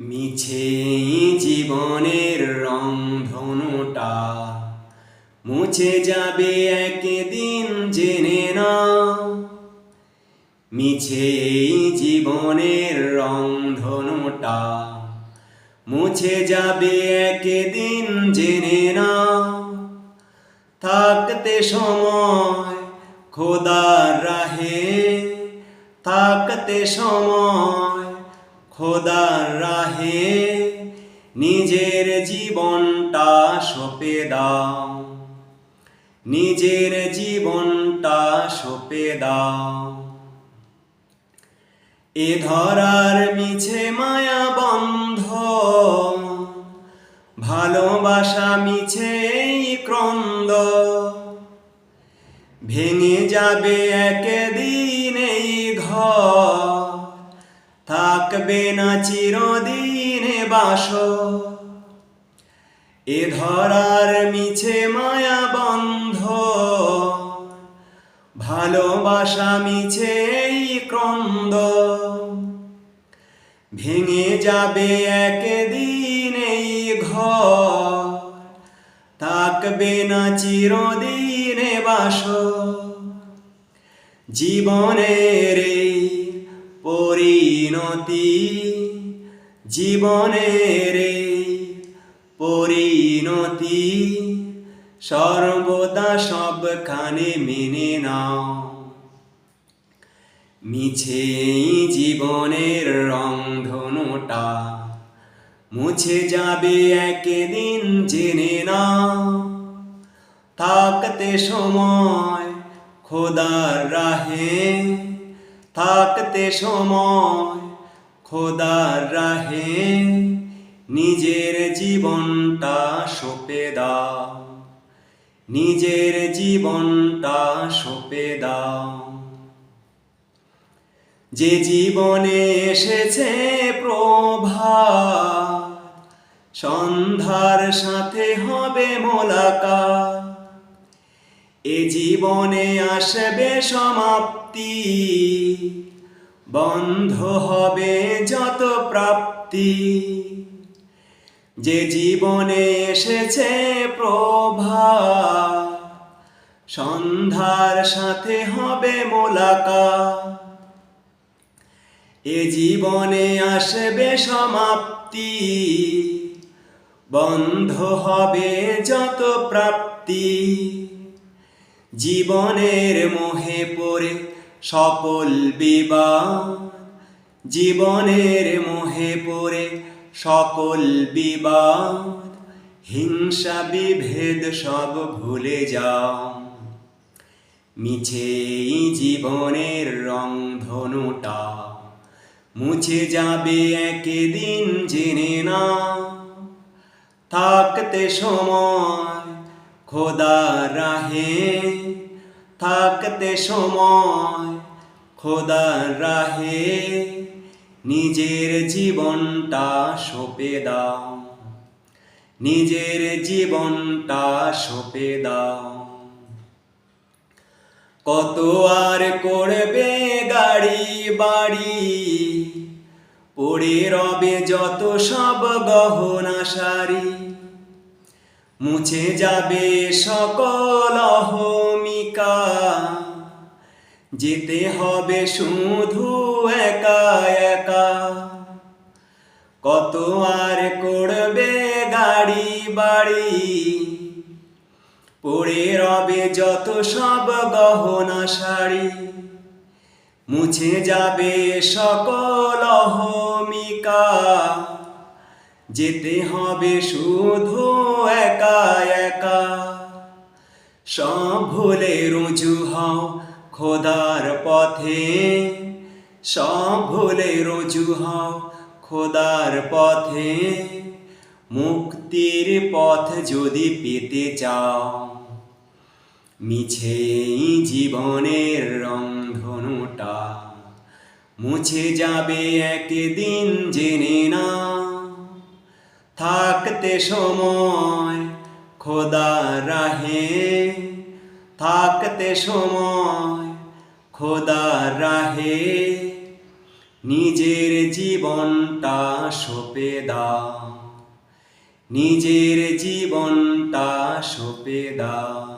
মিছে জীবনের রং ধনুটা মুছে যাবে একদিন জেনে না। মিছে জীবনের রং ধনুটা মুছে যাবে একদিন জেনে না। থাকতে সময় খোদার রাহে। থাকতে সময় খোদার রাহে নিজের জীবনটা সপে দাও। নিজের জীবনটা সপে দাও। এ ধরার মিছে মায়া বন্ধ, ভালোবাসা মিছে ক্রন্দ। ভেঙে যাবে একদিন এই ঘর থাকবে না চিরদিনে বাস। এ ধরার মিছে মায়া বন্ধ। ভালোবাসা মিছে এই ক্রন্দ। ভেঙে যাবে একদিন এই ঘর। থাকবে না চিরদিনে বাস। জীবনের এই পরিণতি জীবনের পরিণতি সর্বদা সবখানে মেনে নাও। মিছে জীবনের রং ধনুটা মুছে যাবে একদিন জেনে না থাকতে সময় খোদার রাহে থাকতে সময় খোদার রাহে নিজের জীবনটা সপে দাও। নিজের জীবনটা সপে দাও। যে জীবনে এসেছে প্রভা, সন্ধ্যার সাথে হবে মোলাকা এ জীবনে আসবে সমাপ্তি বন্ধ হবে যত প্রাপ্তি। যে জীবনে এসেছে প্রভা, সন্ধ্যার সাথে হবে মোলাকা এ জীবনে আসবে সমাপ্তি, বন্ধ হবে যত প্রাপ্তি। জীবনের মোহে পড়ে সকল বিবাদ জীবনের মোহে পড়ে, সকল বিবাদ, হিংসা বিভেদ সব ভুলে যাও। মিছে জীবনের রং ধনুটা, মুছে যাবে একদিন জেনে না থাকতে সময় খোদা রাহে থাকতে সময় খোদা রাহে, নিজের জীবনটা সপে দাও। নিজের জীবনটা সপে দাও। কত আর করবে গাড়ি, বাড়ি, পড়ে রবে যত সব গহনা সারি। মুছে যাবে সকল অহমিকা। যেতে হবে শুধু একা একা। কত আর করবে গাড়ি, বাড়ি? পড়ে রবে যত সব গহনা শাড়ি। মুছে যাবে সকল অহমিকা। যেতে হবে শুধু একা। সব রুজু হও খোদার পথে। সব রুজু হও খোদার পথে। মুক্তির পথ যদি পেতে চাও, মিছে জীবনের রং ধনুটা মুছে যাবে একদিন জেনে না থাকতে সময় খোদা রাহে থাকতে সময় খোদা রাহে। নিজের জীবনটা সপে দাও নিজের জীবনটা সপে দাও।